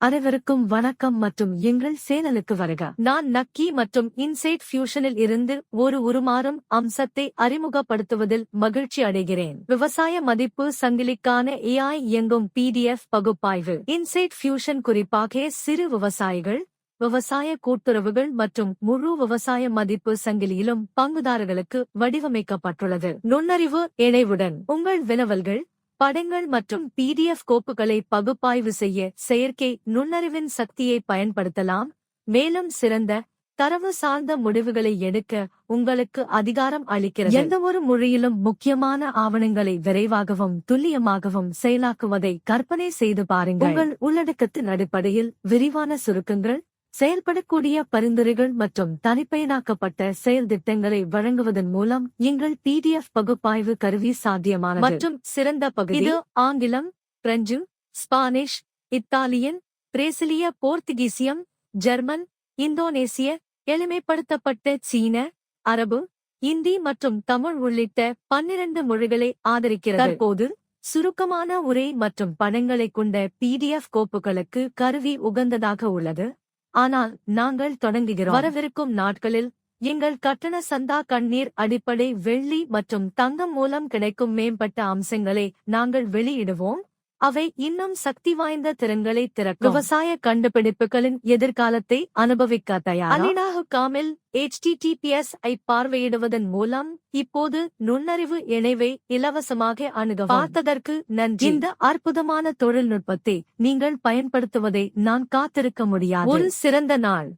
அனைவருக்கும் வணக்கம் மற்றும் எங்கள் சேனலுக்கு வருக. நான் நக்கி மற்றும் இன்சைட் ஃபியூஷனில் இருந்து ஒரு உருமாறும் அம்சத்தை அறிமுகப்படுத்துவதில் மகிழ்ச்சி அடைகிறேன். விவசாய மதிப்பு சங்கிலிக்கான ஏஐ இயங்கும் பிடிஎஃப் பகுப்பாய்வு. இன்சைட் ஃபியூஷன் குறிப்பாக சிறு விவசாயிகள் விவசாய கூட்டுறவுகள் மற்றும் முழு விவசாய மதிப்பு சங்கிலியிலும் பங்குதாரர்களுக்கு வடிவமைக்கப்பட்டுள்ளது. நுண்ணறிவு இணைவுடன் உங்கள் வினவல்கள் படங்கள் மற்றும் பிடிஎஃப் கோப்புகளை பகுப்பாய்வு செய்ய செயற்கை நுண்ணறிவின் சக்தியை பயன்படுத்தலாம். மேலும் சிறந்த தரவு சார்ந்த முடிவுகளை எடுக்க உங்களுக்கு அதிகாரம் அளிக்கிறது. எந்தவொரு மொழியிலும் முக்கியமான ஆவணங்களை விரைவாகவும் துல்லியமாகவும் செயலாக்குவதை கற்பனை செய்து பாருங்கள். உங்கள் உள்ளடக்கத்தின் அடிப்படையில் விரிவான சுருக்கங்கள் செயல்படக்கூடிய பரிந்துரைகள் மற்றும் தனிப்பயனாக்கப்பட்ட செயல் திட்டங்களை வழங்குவதன் மூலம் எங்கள் பிடிஎஃப் பகுப்பாய்வு கருவி சாத்தியமானது. மற்றும் சிறந்த பகுதி இது ஆங்கிலம் பிரெஞ்சு ஸ்பானிஷ் இத்தாலியன் பிரேசிலிய போர்த்துகீசியம் ஜெர்மன் இந்தோனேசிய எளிமைப்படுத்தப்பட்ட சீன அரபு இந்தி மற்றும் தமிழ் உள்ளிட்ட பன்னிரண்டு மொழிகளை ஆதரிக்கிறது. தற்போது சுருக்கமான உரை மற்றும் படங்களை கொண்ட பிடிஎஃப் கோப்புகளுக்கு கருவி உகந்ததாக உள்ளது. ஆனால் நாங்கள் தொடங்குகிறோம். வரவிருக்கும் நாட்களில் எங்கள் கட்டண சந்தா கண்ணீர் அடிப்படை வெள்ளி மற்றும் தங்கம் மூலம் கிடைக்கும் மேம்பட்ட அம்சங்களை நாங்கள் வெளியிடுவோம். அவை இன்னும் சக்தி வாய்ந்த திறன்களை திறக்கும். விவசாய கண்டுபிடிப்புகளின் எதிர்காலத்தை அனுபவிக்க தயார்? அலினாஹு காமில் HTTPS ஐ பார்வையிடுவதன் மூலம் இப்போது நுண்ணறிவு இணைவை இலவசமாக அணுக பார்த்ததற்கு நன்றி. இந்த அற்புதமான தொழில்நுட்பத்தை நீங்கள் பயன்படுத்துவதை நான் காத்திருக்க முடியாது. ஒரு சிறந்த நாள்.